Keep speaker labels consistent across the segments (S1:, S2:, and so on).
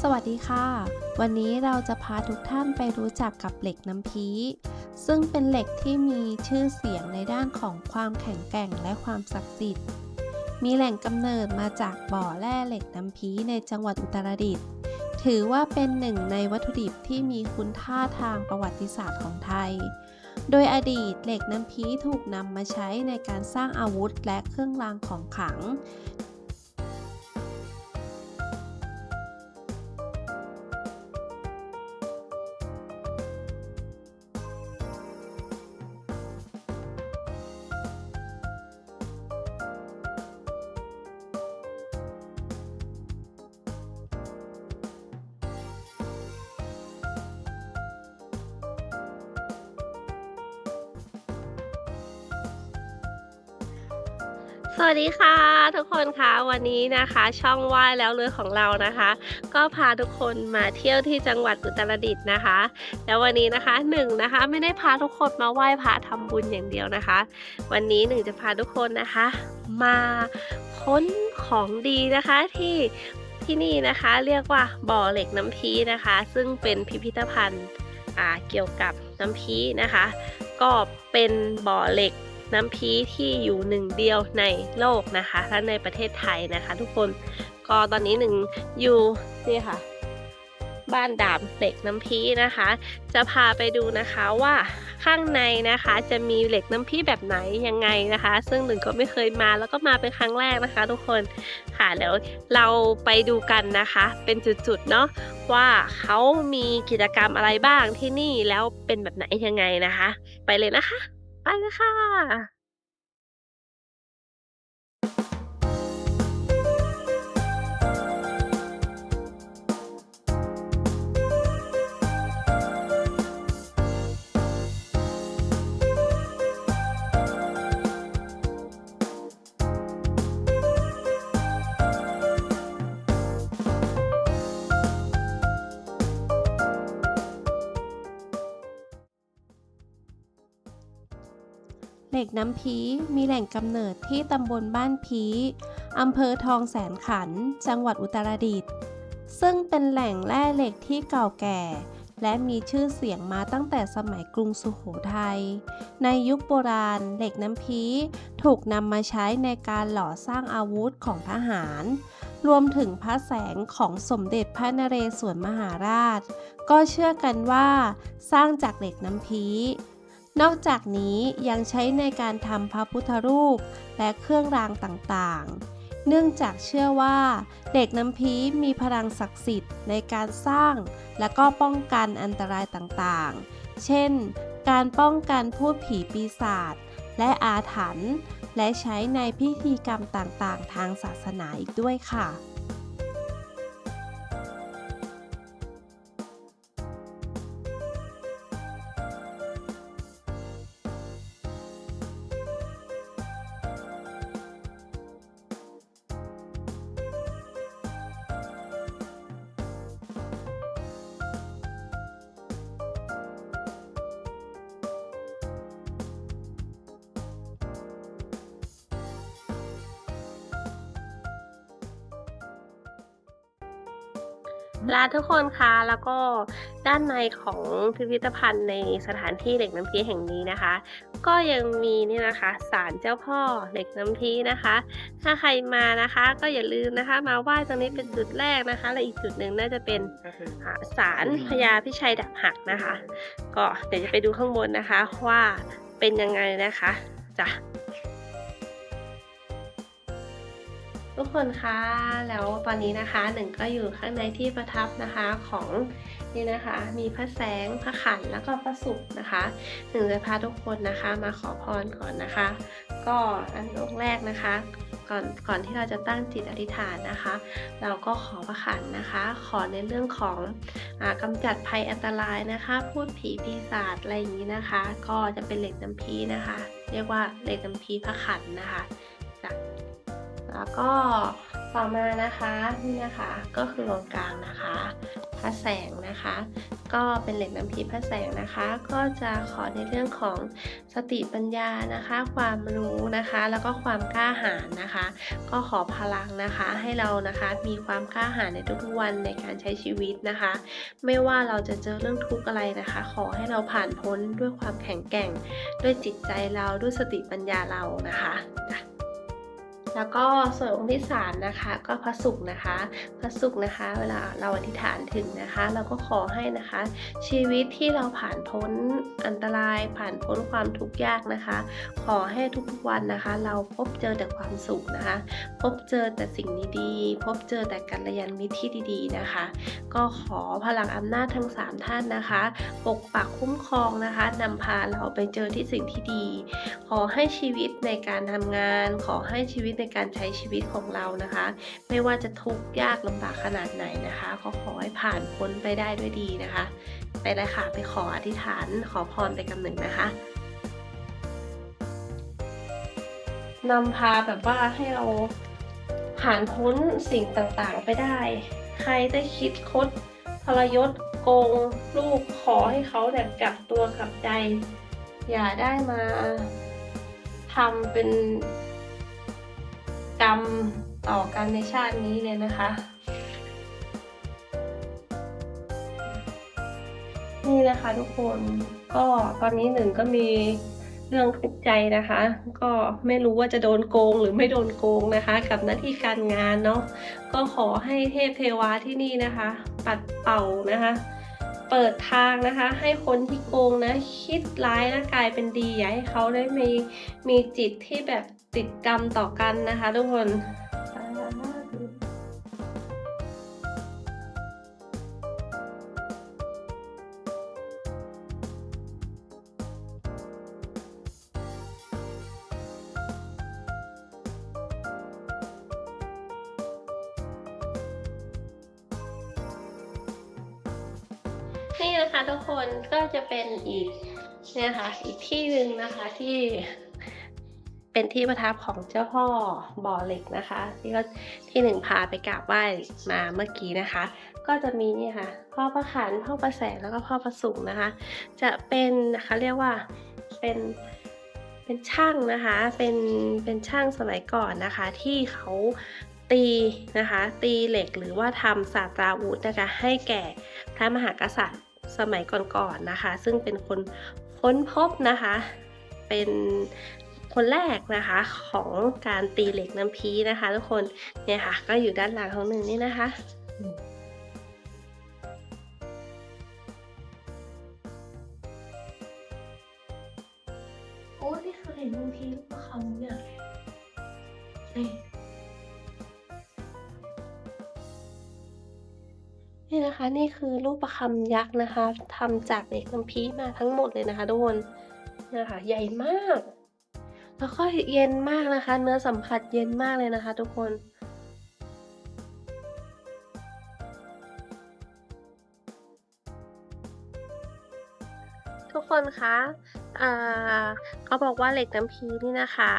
S1: สวัสดีค่ะ วันนี้เราจะพาทุกท่านไปรู้จักกับเหล็กน้ำพีซึ่งเป็นเหล็กที่มีชื่อเสียงในด้านของความแข็งแกร่งและความศักดิ์สิทธิ์ มีแหล่งกำเนิดมาจากบ่อแร่เหล็กน้ำพีในจังหวัดอุตรดิตถ์ถือว่าเป็นหนึ่งในวัตถุดิบที่มีคุณค่าทางประวัติศาสตร์ของไทย โดยอดีตเหล็กน้ำพีถูกนำมาใช้ในการสร้างอาวุธและเครื่องรางของขลัง
S2: สวัสดีค่ะทุกคนคะวันนี้นะคะ ช่องว่ายแล้วเรือของเรานะคะ ก็พาทุกคนมาเที่ยวที่จังหวัดอุตรดิตถ์นะคะ แล้ววันนี้นะคะหนึ่งนะคะไม่ได้พาทุกคนมาไหว้พระทำบุญอย่างเดียวนะคะ วันนี้หนึ่งจะพาทุกคนนะคะ มาค้นของดีนะคะที่ที่นี่นะคะเรียกว่าบ่อเหล็กน้ำพีนะคะ ซึ่งเป็นพิพิธภัณฑ์เกี่ยวกับน้ำพีนะคะ ก็เป็นบ่อเหล็ก น้ำพีที่อยู่หนึ่งเดียวในโลกนะคะและในประเทศไทยนะคะ ทุกคนก็ตอนนี้หนึ่งอยู่นี่ค่ะ บ้านดาบเหล็กน้ำพีนะคะ จะพาไปดูนะคะว่าข้างในนะคะ จะมีเหล็กน้ำพีแบบไหนยังไงนะคะ ซึ่งหนึ่งก็ไม่เคยมาแล้วก็มาเป็นครั้งแรกนะคะ ทุกคนค่ะเดี๋ยวเราไปดูกันนะคะ เป็นจุดๆเนาะว่าเขามีกิจกรรมอะไรบ้างที่นี่แล้วเป็นแบบไหนยังไงนะคะ ไปเลยนะคะ ไปเลยค่ะ
S1: เหล็กน้ำพีมีแหล่งกำเนิดที่ตำบลบ้านพีอำเภอทองแสนขัน จังหวัดอุตรดิตถ์ซึ่งเป็นแหล่งแร่เหล็กที่เก่าแก่ และมีชื่อเสียงมาตั้งแต่สมัยกรุงสุโขทัย ในยุคโบราณ เหล็กน้ำพีถูกนำมาใช้ในการหล่อสร้างอาวุธของทหาร รวมถึงพระแสงของสมเด็จพระนเรศวรมหาราช ก็เชื่อกันว่า สร้างจากเหล็กน้ำพี นอกจากนี้ยังใช้ในการทำพระพุทธรูปและเครื่องรางต่างๆ เนื่องจากเชื่อว่าเหล็กน้ำพีมีพลังศักดิ์สิทธิ์ในการสร้าง และก็ป้องกันอันตรายต่างๆ เช่น การป้องกันพูดผีปีศาจและอาถรรพ์และใช้ในพิธีกรรมต่างๆ ทางศาสนาอีกด้วยค่ะ
S2: ลาทุกคนคะแล้วก็ด้านในของพิพิธภัณฑ์ในสถานที่เหล็กน้ำพีแห่งนี้นะคะ ก็ยังมีนี่นะคะศาลเจ้าพ่อเหล็กน้ำพีนะคะ ถ้าใครมานะคะ ก็อย่าลืมนะคะ มาไหว้ตรงนี้เป็นจุดแรกนะคะ และอีกจุดหนึ่งน่าจะเป็นศาลพญาพิชัยดับหักนะคะ ก็เดี๋ยวจะไปดูข้างบนนะคะว่าเป็นยังไงนะคะจ้ะ ทุกคนคะแล้วตอนนี้นะคะหนึ่งก็อยู่ข้างในที่ประทับนะคะของนี่นะคะ มีพระแสงพระขันแล้วก็พระศุกร์นะคะหนึ่งจะพาทุกคนนะคะมาขอพรก่อนนะคะ ก็อันดับแรกนะคะก่อนก่อนที่เราจะตั้งจิตอธิษฐานนะคะ เราก็ขอพระขันนะคะ ขอในเรื่องของอากำจัดภัยอันตรายนะคะ พูดผีปีศาจอะไรอย่างนี้นะคะ ก็จะเป็นเหล็กน้ำพีนะคะ เรียกว่าเหล็กน้ำพีพระขันนะคะจาก แล้วก็ต่อมานะคะนี่นะคะก็คือตรงกลางนะคะพระแสงนะคะ ก็เป็นเหล็กน้ำพีพระแสงนะคะ ก็จะขอในเรื่องของสติปัญญานะคะ ความรู้นะคะ แล้วก็ความกล้าหาญนะคะ ก็ขอพลังนะคะให้เรานะคะมีความกล้าหาญในทุกๆวันในการใช้ชีวิตนะคะ ไม่ว่าเราจะเจอเรื่องทุกข์อะไรนะคะ ขอให้เราผ่านพ้นด้วยความแข็งแกร่ง ด้วยจิตใจเราด้วยสติปัญญาเรานะคะ แล้วก็ส่วนองค์ที่สามนะคะก็พระศุกร์นะคะพระศุกร์นะคะ เวลาเราอธิษฐานถึงนะคะ เราก็ขอให้นะคะ ชีวิตที่เราผ่านพ้นอันตราย ผ่านพ้นความทุกข์ยากนะคะ ขอให้ทุกๆวันนะคะ เราพบเจอแต่ความสุขนะคะ พบเจอแต่สิ่งดีๆพบเจอแต่กัลยาณมิตรที่ดีๆนะคะ ก็ขอพลังอำนาจทั้ง 3 ท่านนะคะ ปกปักคุ้มครองนะคะนำพาเราไปเจอที่สิ่งที่ดี ขอให้ชีวิตในการทำงาน ขอให้ชีวิตในการใช้ชีวิตของเรานะคะ ไม่ว่าจะทุกข์ยากลำบากขนาดไหนนะคะก็ขอให้ผ่านพ้นไปได้ด้วยดีนะคะ ไปเลยค่ะไปขออธิษฐานขอพรไปกับหนึ่งนะคะนำพาแบบว่าให้เราผ่านพ้นสิ่งต่างๆไปได้ ใครได้คิดคดทรยศโกงลูกขอให้เขาแบบกลับตัวกลับใจ อย่าได้มาทำเป็น กรรมต่อกันในชาตินี้เลยนะคะ นี่นะคะทุกคนก็ตอนนี้หนึ่งก็มีเรื่องทุกใจนะคะ ก็ไม่รู้ว่าจะโดนโกงหรือไม่โดนโกงนะคะ กับหน้าที่การงานเนาะก็ขอให้เทพเทวาที่นี่นะคะ ปัดเป่านะคะ เปิดทางนะคะ ให้คนที่โกงนะคิดร้ายนะกลายเป็นดีอย่าให้เขาได้มีมีจิตที่แบบ ติดกรรมต่อกันนะคะทุกคนนี่นะคะทุกคนก็จะเป็นอีกเนี่ยค่ะอีกที่หนึ่งนะคะที่ เป็นที่ประทับของเจ้าพ่อบ่อเหล็กนะคะ ที่ก็ที่หนึ่งพาไปกราบไหว้มาเมื่อกี้นะคะ ก็จะมีนี่ค่ะพ่อประขันพ่อประแสงแล้วก็พ่อประสุงนะคะ จะเป็นเขาเรียกว่าเป็นเป็นช่างนะคะ เป็นเป็นช่างสมัยก่อนนะคะ ที่เขาตีนะคะ ตีเหล็กหรือว่าทำศาสตราวุธนะคะ ให้แก่พระมหากษัตริย์สมัยก่อนๆนะคะ ซึ่งเป็นคนค้นพบนะคะ เป็น คนแรกนะคะของการตีเหล็กน้ำพีนะคะ ทุกคนเนี่ยค่ะก็อยู่ด้านหลังของหนึ่งนี่นะคะโอ้นี่คือเหล็กนบางทีลูกคำเนี่ยนี่นี่นะคะนี่คือรูปประคำยักษ์นะคะทำจากเหล็กน้ำพีมาทั้งหมดเลยนะคะทุกคนนี่นะคะใหญ่มาก แล้วก็เย็นมากนะคะ เนื้อสัมผัสเย็นมากเลยนะคะ ทุกคน ทุกคนคะเขาบอกว่าเหล็กน้ำพีนี่นะคะ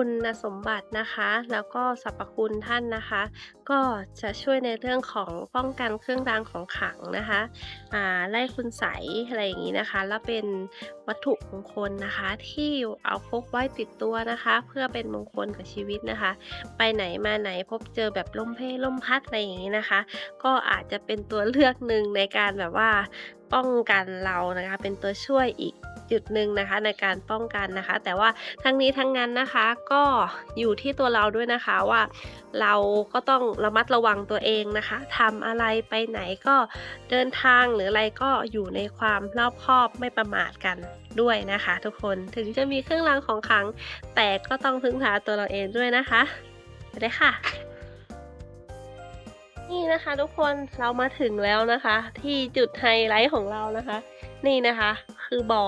S2: คุณสมบัตินะคะ แล้วก็สรรพคุณท่านนะคะ ก็จะช่วยในเรื่องของป้องกันเครื่องรางของขลังนะคะอ่าไล่คุณใสอะไรอย่างนี้นะคะ แล้วเป็นวัตถุมงคลนะคะ ที่เอาพกไว้ติดตัวนะคะ เพื่อเป็นมงคลกับชีวิตนะคะ ไปไหนมาไหนพบเจอแบบลมเพลลมพัดอะไรอย่างนี้นะคะ ก็อาจจะเป็นตัวเลือกหนึ่งในการแบบว่าป้องกันเรานะคะ เป็นตัวช่วยอีก จุดหนึ่งนะคะในการป้องกันนะคะ แต่ว่าทั้งนี้ทั้งนั้นนะคะก็อยู่ที่ตัวเราด้วยนะคะว่า เราก็ต้องระมัดระวังตัวเองนะคะทำอะไรไปไหนก็เดินทางหรืออะไรก็อยู่ในความรอบคอบไม่ประมาทกันด้วยนะคะ ทุกคนถึงจะมีเครื่องรางของขลัง แต่ก็ต้องพึ่งพาตัวเราเองด้วยนะคะไปเลยค่ะนี่นะคะทุกคนเรามาถึงแล้วนะคะ ที่จุดไฮไลท์ของเรานะคะ นี่นะคะ คือบ่อ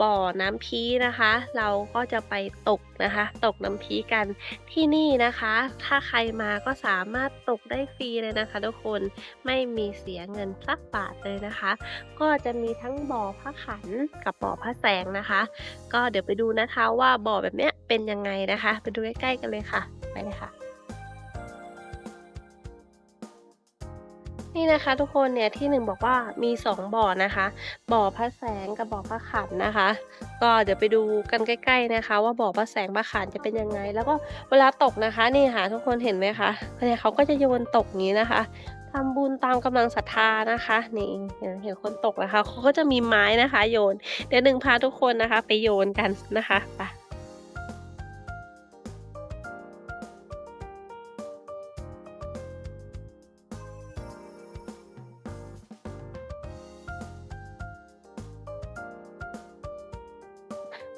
S2: บ่อน้ำพีนะคะ เราก็จะไปตกนะคะ ตกน้ำพีกันที่นี่นะคะ ถ้าใครมาก็สามารถตกได้ฟรีเลยนะคะ ทุกคนไม่มีเสียเงินสักบาทเลยนะคะ ก็จะมีทั้งบ่อพระขันกับบ่อพระแสงนะคะ ก็เดี๋ยวไปดูนะคะว่าบ่อแบบเนี้ยเป็นยังไงนะคะ ไปดูใกล้ๆกันเลยค่ะ ไปเลยค่ะ นี่นะคะทุกคนเนี่ยที่หนึ่งบอกว่ามีสองบ่อนะคะ บ่อพระแสงกับบ่อพระขันนะคะ ก็เดี๋ยวไปดูกันใกล้ ๆนะคะ ว่าบ่อพระแสงพระขันจะเป็นยังไง แล้วก็เวลาตกนะคะนี่ค่ะทุกคนเห็นไหมคะเนี่ยเขาก็จะโยนตกงนี้นะคะทำบุญตามกำลังศรัทธานะคะนี่เห็นเห็นคนตกนะคะเขาก็จะมีไม้นะคะ โยน เดี๋ยวหนึ่งพาทุกคนนะคะ ไปโยนกันนะคะไป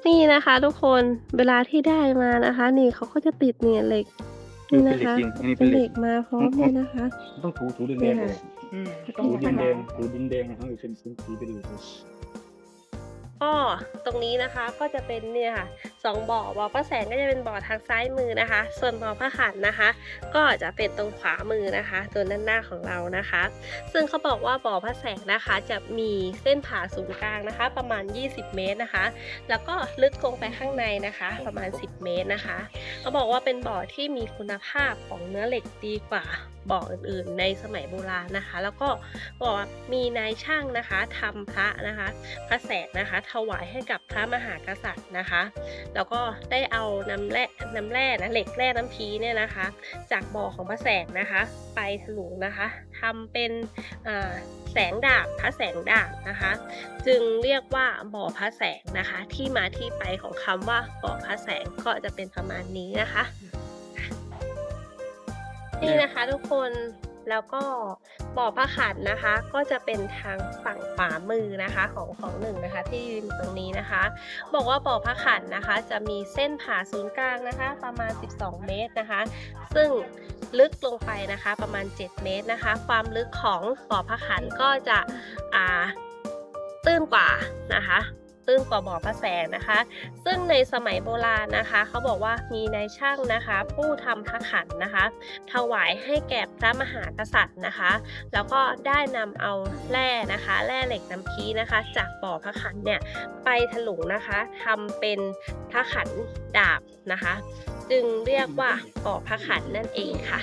S2: นี่นะคะทุกคนเวลาที่ได้มานะคะ นี่เขาก็จะติดเนี่ยเหล็ก
S3: นี่
S2: นี่
S3: เป็น
S2: นะ
S3: เหล็ก
S2: คะ
S3: จริงอันนี้
S2: เป็
S3: เป็นน
S2: เห
S3: เห
S2: ล็
S3: ล็
S2: ก
S3: ก
S2: มาพร้อมเลยนะคะ
S3: ต้องถูถูแด
S2: นี่
S3: งๆ
S2: ค่ะ
S3: เลยถูดินแดงถูดินแดงนะครับเป็นเป็นสีเป็นเหล็กเลย
S2: ก็ตรงนี้นะคะก็จะเป็นเนี่ยค่ะ สองบ่อ บ่อพระแสงก็จะเป็นบ่อทางซ้ายมือนะคะ ส่วนบ่อพระขันนะคะ ก็จะเป็นตรงขวามือนะคะ ตัวด้านหน้าของเรานะคะ ซึ่งเขาบอกว่าบ่อพระแสงนะคะ จะมีเส้นผ่าศูนย์กลางนะคะ ประมาณ 20 เมตรนะคะ แล้วก็ลึกลงไปข้างในนะคะ ประมาณ 10 เมตรนะคะ เขาบอกว่าเป็นบ่อที่มีคุณภาพของเนื้อเหล็กดีกว่าบ่ออื่นๆ ในสมัยโบราณนะคะ แล้วก็บอกว่ามีนายช่างนะคะทำพระนะคะพระแสงนะคะ ถวายให้กับพระมหากษัตริย์นะคะ แล้วก็ได้เอาน้ำแร่น้ำแร่นะเหล็กแร่น้ำพีเนี่ยนะคะ จากบ่อของพระแสงนะคะ ไปถลุงนะคะทำเป็นแสงดาบพระแสงดาบนะคะ จึงเรียกว่าบ่อพระแสงนะคะ ที่มาที่ไปของคำว่าบ่อพระแสงก็จะเป็นประมาณนี้นะคะ นี่นะคะทุกคนแล้วก็บ่อพระขันนะคะ ก็จะเป็นทางฝั่งขวามือนะคะของของหนึ่งนะคะ ที่ยืนตรงนี้นะคะ บอกว่าบ่อพระขันนะคะ จะมีเส้นผ่าศูนย์กลางนะคะ ประมาณ 12 เมตรนะคะ ซึ่งลึกลงไปนะคะประมาณ 7 เมตรนะคะ ความลึกของบ่อพระขันก็จะอ่าตื้นกว่านะคะ ตื้นกว่าบ่อพระแสงนะคะ ซึ่งในสมัยโบราณนะคะ เขาบอกว่ามีนายช่างนะคะ ผู้ทำพระขันนะคะ ถวายให้แก่พระมหากษัตริย์นะคะ แล้วก็ได้นำเอาแร่นะคะแร่เหล็กน้ำพีนะคะ จากบ่อพระขันเนี่ยไปถลุงนะคะทำเป็นพระขันดาบนะคะ จึงเรียกว่าบ่อพระขันนั่นเองค่ะ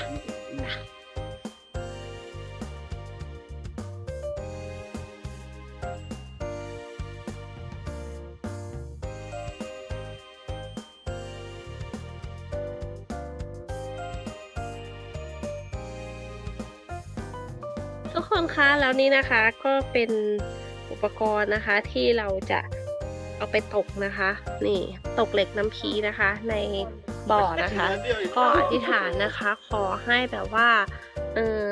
S2: ทุกคนคะแล้วนี่นะคะก็เป็นอุปกรณ์นะคะที่เราจะเอาไปตกนะคะ นี่ตกเหล็กน้ำพีนะคะ ในบ่อนะคะ ก็อธิษฐานนะคะ ขอให้แบบว่าเออ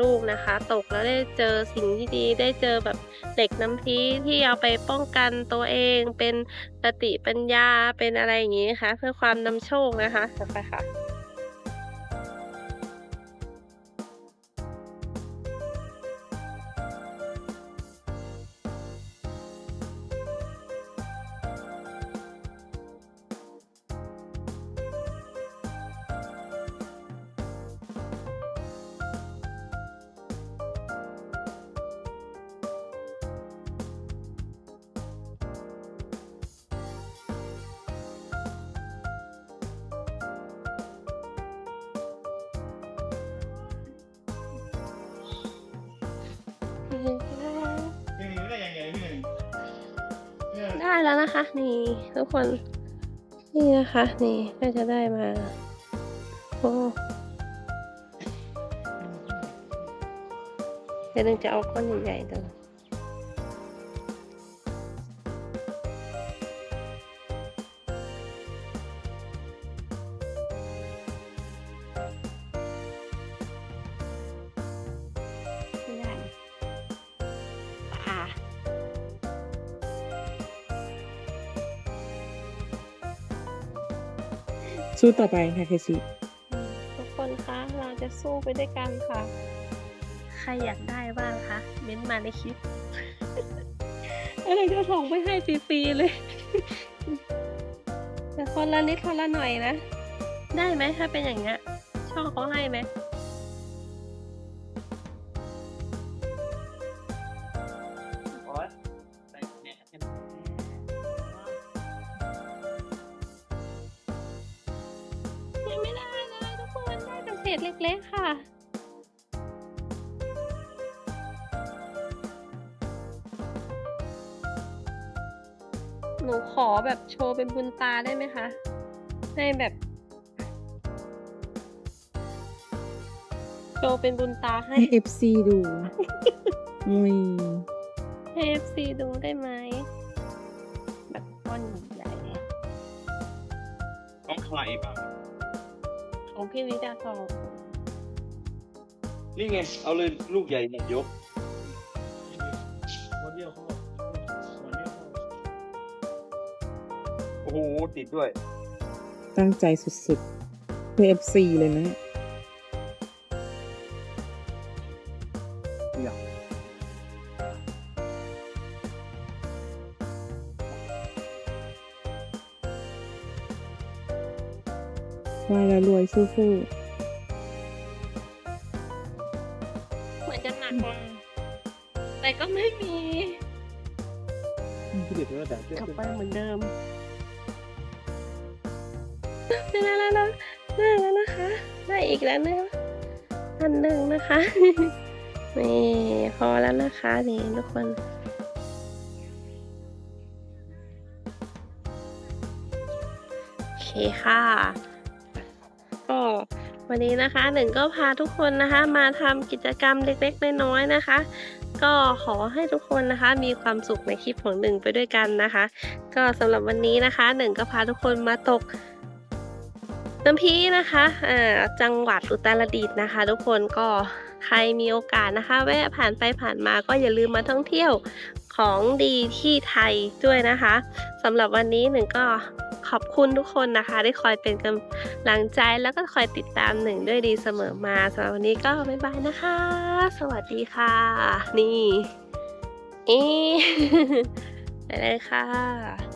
S2: ลูกนะคะ ตกแล้วได้เจอสิ่งที่ดีได้เจอแบบเหล็กน้ำพีที่เอาไปป้องกันตัวเอง เป็นสติปัญญาเป็นอะไรอย่างนี้นะคะ เพื่อความนำโชคนะคะไปค่ะ ได้แล้วนะคะ นี่ทุกคน นี่นะคะนี่ก็จะได้มาโอ้เดี๋ยวนึงจะเอาก้อนใหญ่ๆตัว
S4: สู้ต่อไปค่ะเคชิ
S2: ทุกคนคะ เราจะสู้ไปด้วยกันค่ะ ใครอยากได้บ้างคะเม้นต์มาในคลิป อะไรจะส่งไปให้ฟรีๆเลย แต่คนละนิดคนละหน่อยนะ ได้ไหมถ้าเป็นอย่างเงี้ยช่องเขาให้ไหม ษเล็กๆค่ะหนูขอแบบโชว์เป็นบุญตาได้ไหมคะ ให้แบบ โชว์เป็นบุญตาให้
S4: ให้ FC ดูมุย
S2: ให้ FC ดูได้ไหม แบบก้อนใหญ่
S3: ต้องใครบ้าง
S2: ของพี่วิดาทอง
S5: นี่ไง เอาเลยลูกใหญ่เนี่ยยก
S3: วันเดียวเขาบอกวันเดียวเขาบอก
S5: โอ้โห ติดด้วย
S4: ตั้งใจสุดๆเพื่อเอฟซีเลยนะ ไหว่าแล้วรวยสู้
S2: เหมือนจะหนักมาแต่ก็ไม่มี
S3: ที่เด็กว่าแต่
S2: กลับไปเหมือนเดิมได้แล้วนะได้แล้วนะคะ ได้อีกแล้วนะอันหนึ่งนะคะ นี่พอแล้วนะคะนี่ทุกคน โอเคค่ะ ก็วันนี้นะคะหนึ่งก็พาทุกคนนะคะ มาทำกิจกรรมเล็กๆน้อยๆนะคะ ก็ขอให้ทุกคนนะคะ มีความสุขในคลิปของหนึ่งไปด้วยกันนะคะ ก็สำหรับวันนี้นะคะหนึ่งก็พาทุกคนมาตกน้ำพีนะคะอ่าจังหวัดอุตรดิตถ์นะคะ ทุกคนก็ใครมีโอกาสนะคะ แวะผ่านไปผ่านมาก็อย่าลืมมาท่องเที่ยวของดีที่ไทยด้วยนะคะสำหรับวันนี้หนึ่งก็ ขอบคุณทุกคนนะคะที่คอยเป็นกำลังใจแล้วก็คอยติดตามหนึ่งด้วยดีเสมอมาสำหรับวันนี้ก็บ๊ายบายนะคะ สวัสดีค่ะ นี่เอ๊ไปเลยค่ะ